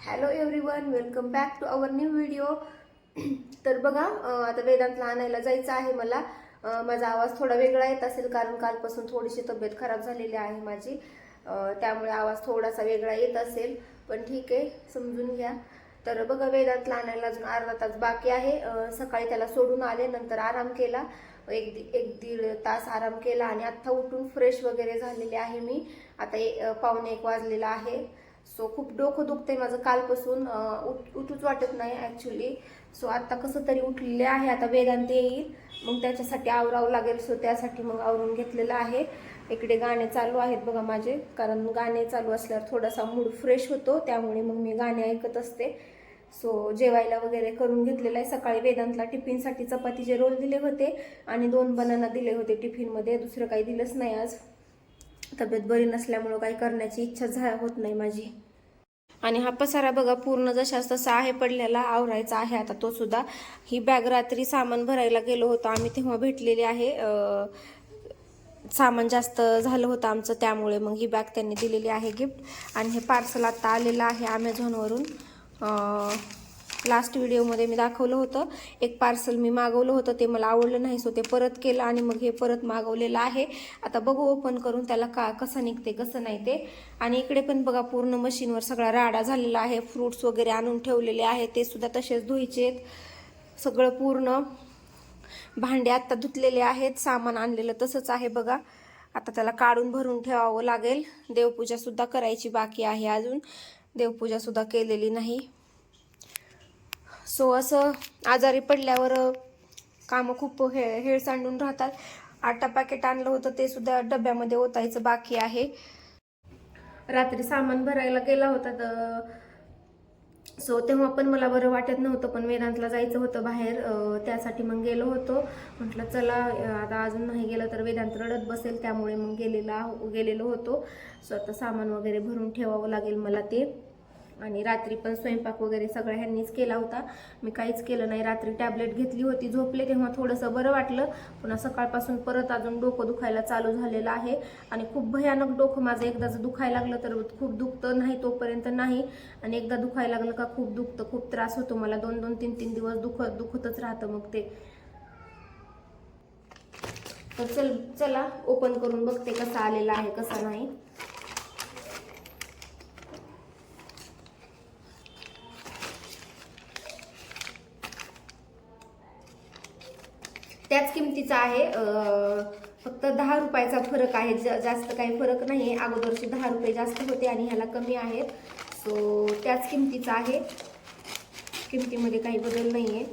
Hello everyone welcome back to our new video तर बघा आता वेदांतला आणायला जायचं आहे मला. माझा आवाज थोडा वेगळा येत असेल कारण कालपासून थोडीशी तब्येत खराब झालेली आहे माझी. त्यामुळे आवाज थोडासा वेगळा येत असेल पण ठीक आहे समजून घ्या. तर बघा वेदांतला आणायला अजून अर्धा तास बाकी आहे. सकाळी त्याला सोडून आले नंतर आराम केला. एक दि- एक दीड तास आराम केला आणि आत्ता उठून फ्रेश वगैरे झालेले आहे मी. आता ए- पावणे एक वाजलेला आहे. सो खूप डोकं दुखतंय माझं कालपासून. उठ उठूच वाटत नाही ॲक्च्युली सो आता कसं तरी उठलेले आहे आता वेदांत येईल. मग त्याच्यासाठी आवरावं लागेल. सो त्यासाठी मग आवरून घेतलेलं आहे. इकडे गाणे चालू आहेत बघा माझे. कारण गाणे चालू असल्यावर थोडासा मूड फ्रेश होतो. त्यामुळे मग मी गाणे ऐकत असते. सो जेवायला वगैरे करून घेतलेलं आहे. सकाळी वेदांतला टिफिनसाठी चपातीचे रोल दिले होते. आणि दोन बनाना दिले होते टिफिनमध्ये. दुसरं काही दिलंच नाही आज. तब्येत बरी नसल्यामुळं काही करण्याची इच्छा झा होत नाही माझी. आणि हा पसारा बघा पूर्ण जशाच तसा आहे पडलेला आवरायचा आहे आता तो सुद्धा. ही बॅग रात्री सामान भरायला गेलो होतो आम्ही तेव्हा भेटलेली आहे. सामान जास्त झालं होतं आमचं त्यामुळे मग ही बॅग त्यांनी दिलेली आहे गिफ्ट आणि हे पार्सल आता आलेलं आहे अमेझॉनवरून लास्ट व्हिडिओमध्ये मी दाखवलं होतं. एक पार्सल मी मागवलं होतं ते मला आवडलं नाही सो ते परत केलं आणि मग हे परत मागवलेलं आहे. आता बघू ओपन करून त्याला का कसं निघते कसं नाही ते. आणि इकडे पण बघा पूर्ण मशीनवर सगळा राडा झालेला आहे. फ्रूट्स वगैरे आणून ठेवलेले आहे ते सुद्धा तसेच धुवायचे सगळं पूर्ण. भांडे आत्ता धुतलेले आहेत. सामान आणलेलं तसंच आहे बघा. आता त्याला काढून भरून ठेवावं लागेल. देवपूजा सुद्धा करायची बाकी आहे अजून. देवपूजा सुद्धा केलेली नाही. सो असं आजारी पडल्यावर कामं खूप हे हेळ सांडून राहतात. आटा पॅकेट आणलं होतं ते सुद्धा डब्यामध्ये ओतायचं बाकी आहे. रात्री सामान भरायला गेला होता तर सो तेव्हा पण मला बरं वाटत नव्हतं पण वेदांतला जायचं होतं बाहेर त्यासाठी मग गेलो होतो. म्हटलं चला आता अजून नाही गेलं तर वेदांत रडत बसेल त्यामुळे मग गेलेला गेलेलो होतो. सो आता सामान वगैरे भरून ठेवावं लागेल मला ते. आणि रात्री पण स्वयंपाक वगैरे सगळ्या ह्यांनीच केला होता. मी काहीच केलं नाही. रात्री टॅबलेट घेतली होती झोपले तेव्हा थोडंसं बरं वाटलं. पुन्हा सकाळपासून परत अजून डोकं दुखायला चालू झालेलं आहे. आणि खूप भयानक डोकं माझं एकदा जर दुखायला लागलं तर खूप दुखतं नाही तोपर्यंत नाही. आणि एकदा दुखायला लागलं का खूप दुखतं खूप त्रास होतो मला. दोन दोन तीन तीन दिवस दुखत दुखतच राहतं मग ते. तर चल चला ओपन करून बघते कसा आलेला आहे कसा नाही. त्याच किमतीचा आहे. फक्त दहा रुपयाचा फरक आहे. ज- जास्त काही फरक नाही आहे अगोदरचे दहा रुपये जास्त होते आणि ह्याला कमी आहेत. सो त्याच किमतीचा आहे. किमतीमध्ये काही बदल नाही आहे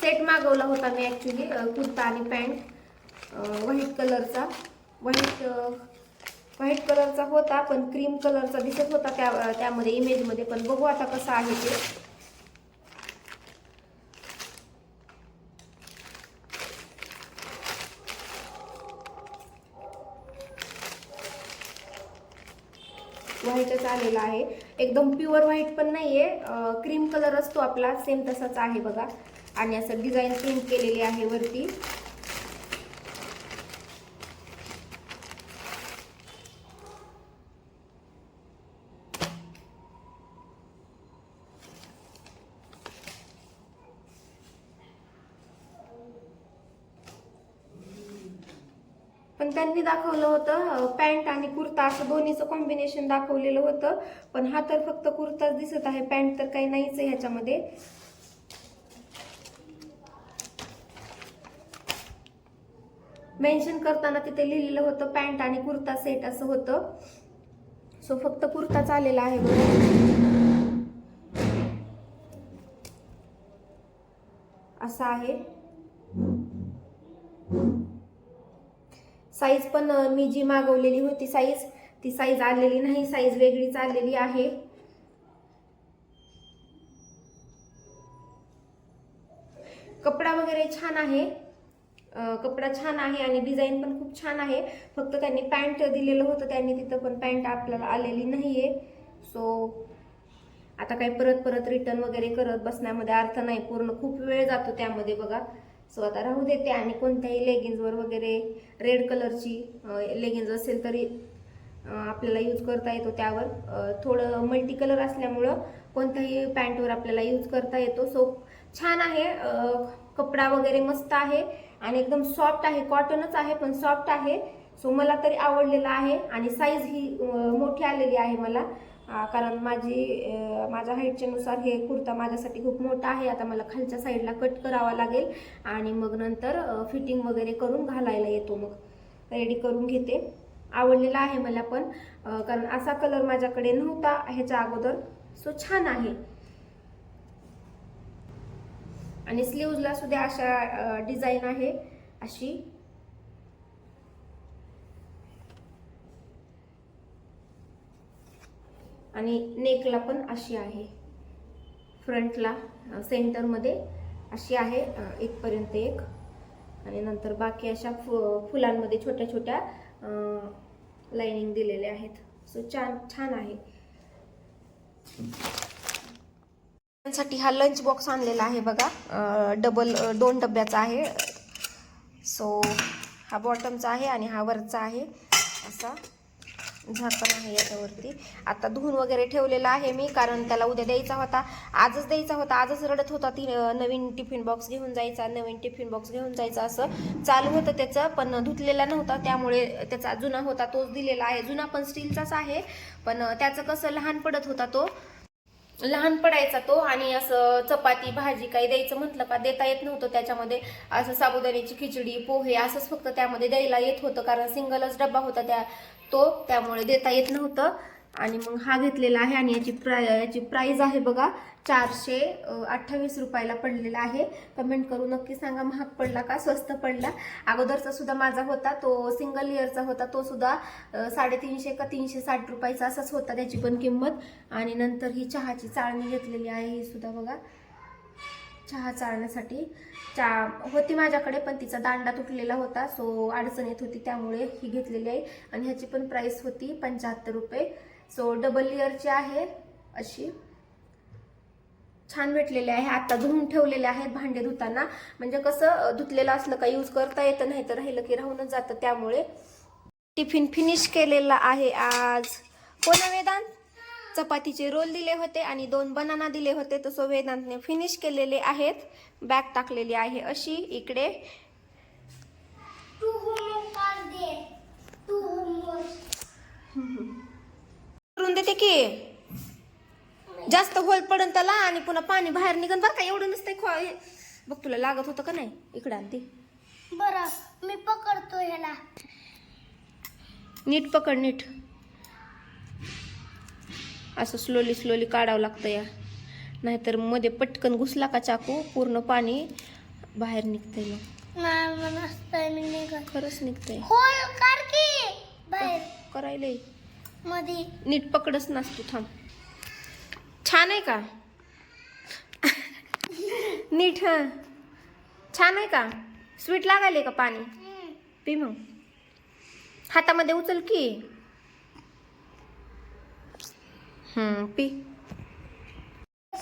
सेट मागवला होता मी ॲक्च्युली कुर्ता आणि पॅन्ट. व्हाईट कलरचा. व्हाईट व्हाईट कलरचा होता पण क्रीम कलरचा दिसत होता त्या त्यामध्ये इमेजमध्ये. पण बघू आता कसा आहे ते. व्हाईटच आलेला आहे. एकदम प्युअर व्हाईट पण नाहीये. क्रीम कलर असतो आपला सेम तसाच आहे बघा. आणि असं डिझाईन प्रिंट केलेली आहे वरती. पण त्यांनी दाखवलं होतं पॅन्ट आणि कुर्ता असं दोन्हीचं कॉम्बिनेशन दाखवलेलं होतं. पण हा तर फक्त कुर्ताच दिसत आहे पॅन्ट तर काही नाहीच आहे ह्याच्यामध्ये. मेन्शन करताना तिथे लिहिलेलं होतं पॅन्ट आणि कुर्ता सेट असं होतं. सो फक्त कुर्ताच आलेला आहे बघा. असा आहे. साईज पण मी जी मागवलेली होती साईज ती साईज आलेली नाही साईज वेगळीच आलेली आहे. कपडा वगैरे छान आहे. कपडा छान आहे आणि डिझाईन पण खूप छान आहे. फक्त त्यांनी पॅन्ट दिलेलं होतं त्यांनी तिथं पण पॅन्ट आपल्याला आलेली नाही आहे सो आता काही परत परत रिटर्न वगैरे करत बसण्यामध्ये अर्थ नाही. पूर्ण खूप वेळ जातो त्यामध्ये बघा. सो आता राहू देते आणि कोणत्याही लेगिन्सवर वगैरे रेड कलरची लेगिन्स असेल तरी आपल्याला यूज करता येतो त्यावर. थोडं मल्टी कलर असल्यामुळं कोणत्याही पॅन्टवर आपल्याला यूज करता येतो. सो छान आहे. कपडा वगैरे मस्त आहे. आणि एकदम सॉफ्ट आहे. कॉटनच आहे पण सॉफ्ट आहे. सो मला तरी आवडलेला आहे. आणि साईज ही मोठी आलेली आहे मला. कारण माझी माझ्या हाईटच्या नुसार हे कुर्ता माझ्यासाठी खूप मोठा आहे. आता मला खालच्या साईडला कट करावा लागेल आणि मग नंतर फिटिंग वगैरे करून घालायला येतो मग. रेडी करून घेते. आवडलेला आहे मला पण कारण असा कलर माझ्याकडे नव्हता ह्याच्या अगोदर. सो छान आहे. आणि स्लीवजला सुद्धा अशा डिझाईन आहे अशी. आणि नेकला पण अशी आहे. फ्रंटला सेंटरमध्ये अशी आहे एकपर्यंत एक. आणि नंतर बाकी अशा फु फुलांमध्ये छोट्या छोट्या लाइनिंग दिलेल्या आहेत. सो छान छान आहे. साठी हा लंच बॉक्स आणलेला आहे बघा. डबल दोन डब्याचा आहे. सो हा बॉटमचा आहे आणि हा वरचा आहे. असा. झाकण आहे याच्यावरती. आता धुवून वगैरे ठेवलेला आहे मी कारण त्याला उद्या द्यायचा होता. आजच द्यायचा होता आजच रडत होता ती नवीन टिफिन बॉक्स घेऊन जायचा नवीन टिफिन बॉक्स घेऊन जायचा असं. चालू होतं त्याचं पण धुतलेला नव्हता त्यामुळे त्याचा जुना होता तोच दिलेला आहे. जुना पण स्टीलचाच आहे पण त्याचं कसं लहान पडत होता तो. लहान पडायचा तो आणि असं चपाती भाजी काही द्यायचं म्हटलं का देता येत नव्हतं त्याच्यामध्ये. असं साबुदाण्याची खिचडी पोहे असंच फक्त त्यामध्ये द्यायला येत होतं कारण सिंगलच डब्बा होता त्या तो त्यामुळे देता येत नव्हतं. आणि मग हा घेतलेला आहे आणि याची प्राय याची प्राईज आहे बघा चारशे अठ्ठावीस रुपयाला पडलेला आहे. कमेंट करून नक्की सांगा महाग पडला का स्वस्त पडला? अगोदरचा सुद्धा माझा होता तो सिंगल इयरचा होता तो सुद्धा साडेतीनशे का तीनशे साठ रुपयाचा असाच होता त्याची पण किंमत. आणि नंतर ही चहाची चाळणी घेतलेली आहे ही सुद्धा बघा. चहा चाळण्यासाठी. चा होती माझ्याकडे पण तिचा दांडा तुटलेला होता सो अडचण येत होती त्यामुळे ही घेतलेली आहे. आणि ह्याची पण प्राईस होती पंच्याहत्तर रुपये. सो डबल लेअरची आहे अशी. छान भेटलेले आहे आता धुवून ठेवलेले आहेत भांडे धुताना. म्हणजे कसं धुतलेलं असलं का यूज करता येतं नाही तर राहिलं की राहूनच जातं त्यामुळे. टिफिन फिनिश केलेला आहे आज. हो वेदांत? चपातीचे रोल दिले होते आणि दोन बनाना दिले होते. तसं वेदांतने फिनिश केलेले आहेत. बॅग टाकलेली आहे अशी इकडे. करून देते की? जास्त होल पडन त्याला आणि पुन्हा पाणी बाहेर निघन बरं का? एवढं नसतंय खो हे. बघ तुला लागत होतं का नाही? इकडं आणते बरं मी पकडतो ह्याला. नीट पकड नीट. असं स्लोली स्लोली काढावं लागतं या. नाहीतरमध्ये पटकन घुसला का चाकू पूर्ण पाणी बाहेर निघतंय मग. खरंच निघतंय. होय कर की बाहेर. करायलंय. मध्ये नीट पकडच नसतो थांब. छान आहे का? नीट हा. छान आहे का? स्वीट लागायले का पाणी? पी मग. हातामध्ये उचल की. हम्म पी.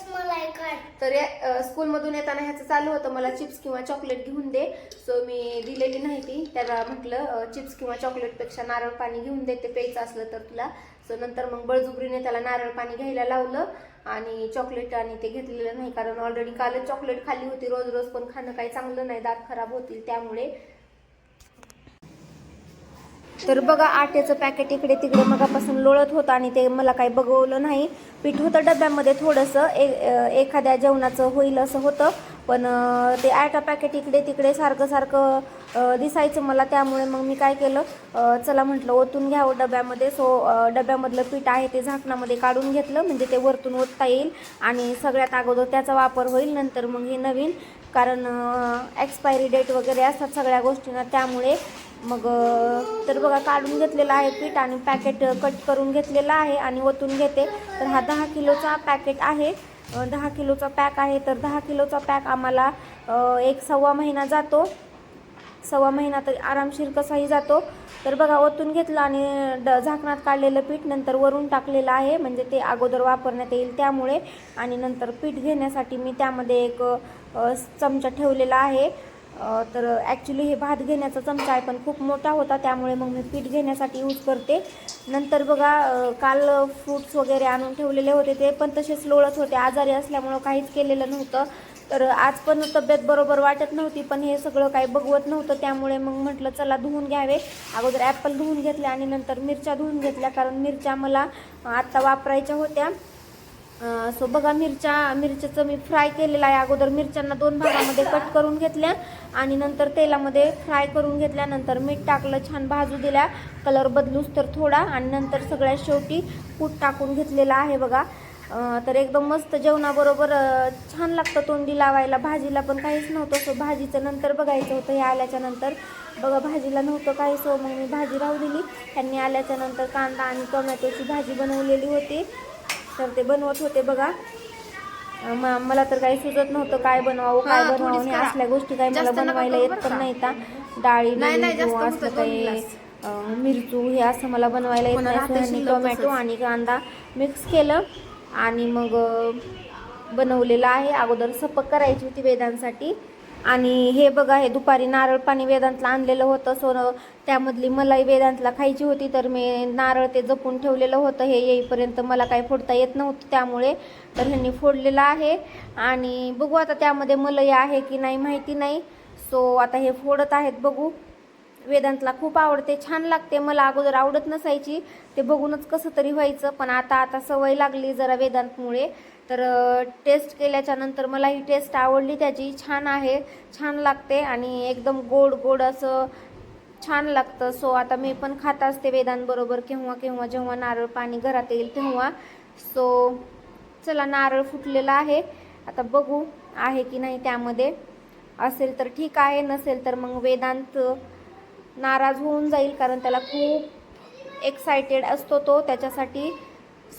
मला काय तर या स्कूलमधून येताना ह्याचं चालू होतं. मला चिप्स किंवा चॉकलेट घेऊन दे. सो मी दिलेली नाही ती. त्याला म्हटलं चिप्स किंवा चॉकलेटपेक्षा नारळ पाणी घेऊन दे. ते प्यायचं असलं तर तुला. सो नंतर मग बळजुबरीने त्याला नारळ पाणी घ्यायला लावलं. आणि चॉकलेट आणि ते घेतलेलं नाही. कारण ऑलरेडी कालच चॉकलेट खाल्ली होती. रोज रोज पण खाणं काही चांगलं नाही. दात खराब होतील त्यामुळे. तर बघा आट्याचं पॅकेट इकडे तिकडे मगापासून लोळत होतं आणि ते मला काही बघवलं नाही. पीठ होतं डब्यामध्ये थोडंसं ए एखाद्या जेवणाचं होईल असं होतं. पण ते आटा पॅकेट इकडे तिकडे सारखं सारखं दिसायचं मला. त्यामुळे मग मी काय केलं चला म्हटलं ओतून घ्यावं डब्यामध्ये. सो डब्यामधलं पीठ आहे ते झाकणामध्ये काढून घेतलं म्हणजे ते वरतून ओतता येईल. आणि सगळ्यात अगोदर त्याचा वापर होईल नंतर मग हे नवीन. कारण एक्सपायरी डेट वगैरे असतात सगळ्या गोष्टींना त्यामुळे मग तर बघा काढून घेतलेलं आहे पीठ आणि पॅकेट कट करून घेतलेलं आहे आणि ओतून घेते. तर हा दहा किलोचा पॅकेट आहे. दहा किलोचा पॅक आहे. तर दहा किलोचा पॅक आम्हाला एक सव्वा महिना जातो. सव्वा महिना तर आरामशीर कसाही जातो. तर बघा ओतून घेतलं आणि ड झाकणात काढलेलं पीठ नंतर वरून टाकलेलं आहे. म्हणजे ते अगोदर वापरण्यात येईल त्यामुळे. आणि नंतर पीठ घेण्यासाठी मी त्यामध्ये एक चमचा ठेवलेला आहे. तर ॲक्च्युली हे भात घेण्याचा चमचा आहे पण खूप मोठा होता त्यामुळे मग मी पीठ घेण्यासाठी यूज करते. नंतर बघा काल फ्रूट्स वगैरे आणून ठेवलेले होते ते पण तसेच लोळत होते आजारी असल्यामुळं काहीच केलेलं नव्हतं. तर आज पण तब्येत बरोबर वाटत नव्हती पण हे सगळं काही बघवत नव्हतं त्यामुळे मग म्हटलं चला धुवून घ्यावे. अगोदर ॲपल धुवून घेतल्या आणि नंतर मिरच्या धुवून घेतल्या कारण मिरच्या मला आत्ता वापरायच्या होत्या. सो बघा मिरच्या मिरच्याचं मी फ्राय केलेलं आहे. अगोदर मिरच्यांना दोन भागामध्ये कट करून घेतल्या आणि नंतर तेलामध्ये फ्राय करून घेतल्यानंतर मीठ टाकलं छान भाजू दिल्या. कलर बदलूच तर थोडा आणि नंतर सगळ्यात शेवटी कूट टाकून घेतलेला आहे बघा. तर एकदम मस्त जेवणाबरोबर छान लागतं तोंडी लावायला. भाजीला पण काहीच नव्हतं सो भाजीचं नंतर बघायचं होतं. हे आल्याच्यानंतर बघा भाजीला नव्हतं काही सो हो, मग मी भाजी राहू दिली. त्यांनी आल्याच्यानंतर कांदा आणि टोमॅटोची भाजी बनवलेली होती. तर ते बनवत होते बघा मला तर काही सुचत नव्हतं काय बनवावं काय बनवावं. असल्या गोष्टी काही मला बनवायला येत पण. नाही का डाळी दोन काही मिरचू हे असं मला बनवायला येत नाही टोमॅटो. आणि कांदा मिक्स केलं आणि मग बनवलेलं आहे अगोदर सपक करायची होती वेदांसाठी आणि हे बघा हे दुपारी नारळ पाणी वेदांतला आणलेलं होतं. सो त्यामधली मलाई वेदांतला खायची होती तर मी नारळ ते जपून ठेवलेलं होतं. हे येईपर्यंत मला काही फोडता येत नव्हतं त्यामुळे तर ह्यांनी फोडलेलं आहे. आणि बघू आता त्यामध्ये मलाई आहे की नाही माहिती नाही. सो आता हे फोडत आहेत बघू. वेदांतला खूप आवडते छान लागते. मला अगोदर आवडत नसायची ते बघूनच कसं तरी व्हायचं. पण आता आता सवय लागली जरा वेदांतमुळे. तर टेस्ट केल्याच्यानंतर मला ही टेस्ट आवडली. त्याची छान आहे. छान लागते आणि एकदम गोड गोड असं छान लागतं. सो आता मी पण खात असते वेदांबरोबर. केव्हा केव्हा जेव्हा नारळ पाणी घरात येईल तेव्हा. सो चला नारळ फुटलेला आहे. आता बघू आहे की नाही त्यामध्ये. असेल तर ठीक आहे नसेल तर मग वेदांत नाराज होऊन जाईल कारण त्याला खूप एक्सायटेड असतो तो. त्याच्यासाठी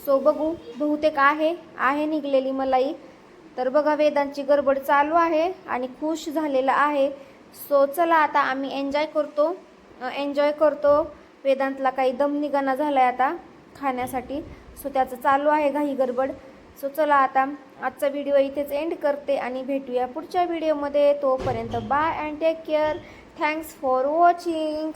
सो बघू बहुतेक आहे आहे निघलेली मलाई. तर बघा वेदांची गडबड चालू आहे आणि खुश झालेला आहे. सो चला आता आम्ही एन्जॉय करतो. एन्जॉय करतो. वेदांतला काही दम निघाना झाला आहे आता खाण्यासाठी. सो त्याचं चालू आहे घाई गडबड. सो चला आता आजचा व्हिडिओ इथेच एंड करते आणि भेटूया पुढच्या व्हिडिओमध्ये तोपर्यंत bye and take care thanks for watching